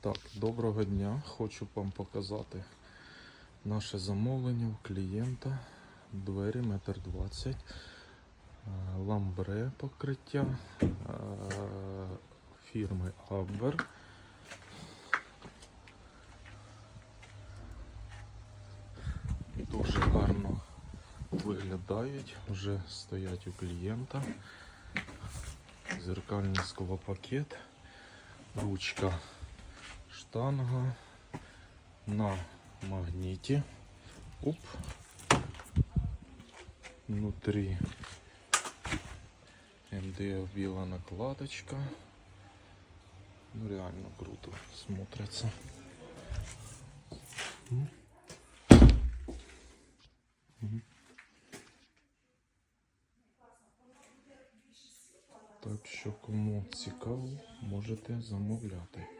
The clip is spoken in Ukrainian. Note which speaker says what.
Speaker 1: Так, доброго дня. Хочу вам показати наше замовлення у клієнта. Двері метр двадцять, е, ламбре покриття е, фірми Абвер. Дуже гарно виглядають, вже стоять у клієнта. Зеркальний склопакет, ручка штанга на магніті. Оп. Внутри МДФ біла накладочка. Ну реально круто смотрится. Так що кому цікаво, можете замовляти.